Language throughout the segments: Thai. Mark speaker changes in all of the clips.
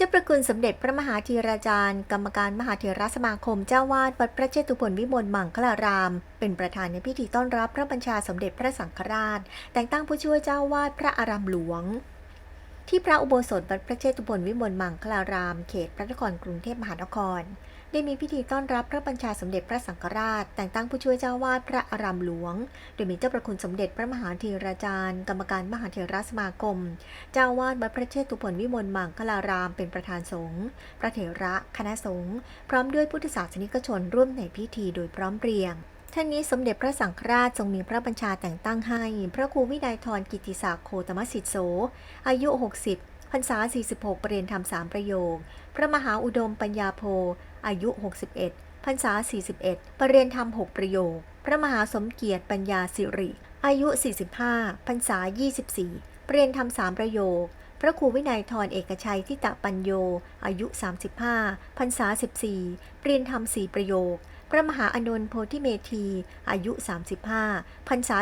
Speaker 1: เจ้าประคุณสมเด็จพระมหาธีราจารย์ กรรมการมหาเถรสมาคมเจ้าวาดวัดพระเชตุพนวิมลมังคลาราม เป็นประธานในพิธีต้อนรับพระบัญชาสมเด็จพระสังฆราช แต่งตั้งผู้ช่วยเจ้าวาดพระอารามหลวง ที่พระอุโบสถวัดพระเชตุพนวิมลมังคลาราม เขตพระนครกรุงเทพมหานคร ได้มีพิธีต้อนรับพระบัญชาสมเด็จพระสังฆราช แต่งตั้งผู้ช่วยเจ้าวาดพระอารามหลวง โดยมีเจ้าประคุณสมเด็จพระมหาธีราจารย์ กรรมการมหาเถรสมาคม เจ้าวาดวัดพระเชตุพนวิมลมังคลารามเป็นประธานสงฆ์พระเถระคณะสงฆ์พร้อมด้วยพุทธศาสนิกชนร่วมในพิธีโดยพร้อมเพรียงท่านนี้สมเด็จพระสังฆราชทรงมีพระบัญชาแต่งตั้งให้ พระครูวินัยทรกิติศักดิ์โคตมสิทธิโส อายุ 60พรรษา 46 ประเรียนธรรมสามประโยค พระมหาอุดมปัญญาโพ อายุ 61 พรรษา 41 ประเรียนธรรม 6 ประโยค พระมหาสมเกียรติปัญญาสิริ อายุ 45 พรรษา 24 ประเรียนธรรมสามประโยค พระครูวินัยทรเอกชัยทิตะปัญโย อายุ 35 พรรษา 14เปลี่ยนธรรมสี่ประโยค พระมหาอนนท์โพธิเมธี อายุ 35 พรรษา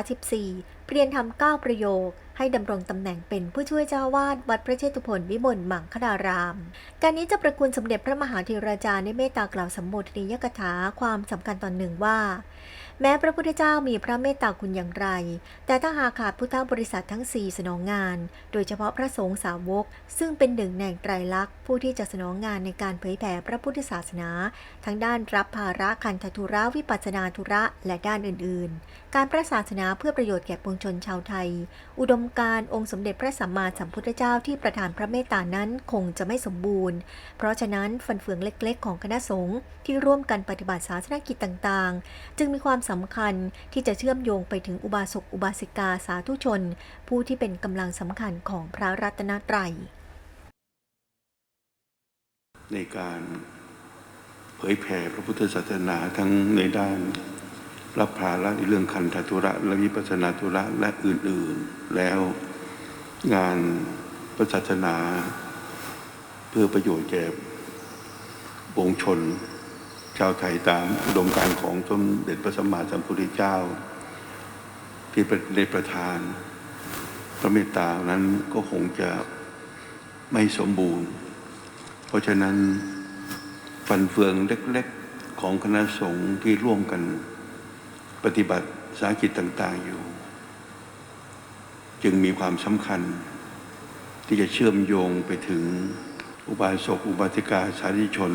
Speaker 1: 14เปลี่ยนธรรม9ประโยคให้ดำรงตำแหน่งเป็นผู้ช่วยเจ้าวาดวัดพระเชตุพนวิมลมังคลาราม การนี้จะประคุณสมเด็จพระมหาธีราจารย์ได้เมตตากล่าวสมโภชนียกถาความสำคัญตอนหนึ่งว่า แม้พระพุทธเจ้ามีพระเมตตาคุณอย่างไร แต่ถ้าหากขาดพุทธบริษัททั้งสี่สนองงาน โดยเฉพาะพระสงฆ์สาวก ซึ่งเป็นหนึ่งในไตรลักษณ์ผู้ที่จะสนองงานในการเผยแผ่พระพุทธศาสนา ทั้งด้านรับภาระคันธทุระวิปัสสนาธุระและด้านอื่น ๆ การพระศาสนาเพื่อประโยชน์แก่ปวงชนชาวไทย อุดมการองค์สมเด็จพระสัมมาสัมพุทธเจ้าที่ประทานพระเมตตานั้นคงจะไม่สมบูรณ์ เพราะฉะนั้นฟันเฟืองเล็กๆ ของคณะสงฆ์ที่ร่วมกันปฏิบัติศาสนกิจต่างๆ จึงมีความสำคัญที่จะเชื่อมโยงไปถึงอุบาสกอุบาสิกาสาธุชน ผู้ที่เป็นกำลังสำคัญของพระรัตนตรัย
Speaker 2: ในการเผยแผ่พระพุทธศาสนาทั้งในด้าน รับภาระในเรื่องคันธทุระและวิปัสนาธุระและอื่น ๆ แล้วงานพระศาสนา เพื่อประโยชน์แก่วงชน ชาวไทยตามอุดมการของสมเด็จพระสัมมาสัมพุทธเจ้า ที่ได้ประทาน พระเมตตานั้นก็คงจะไม่สมบูรณ์ เพราะฉะนั้นฟันเฟืองเล็กๆของคณะสงฆ์ที่ร่วมกัน ปฏิบัติสาหกิจต่าง ๆอยู่ จึงมีความสำคัญ ที่จะเชื่อมโยงไปถึงอุบาสกอุบาสิกาสาธิชน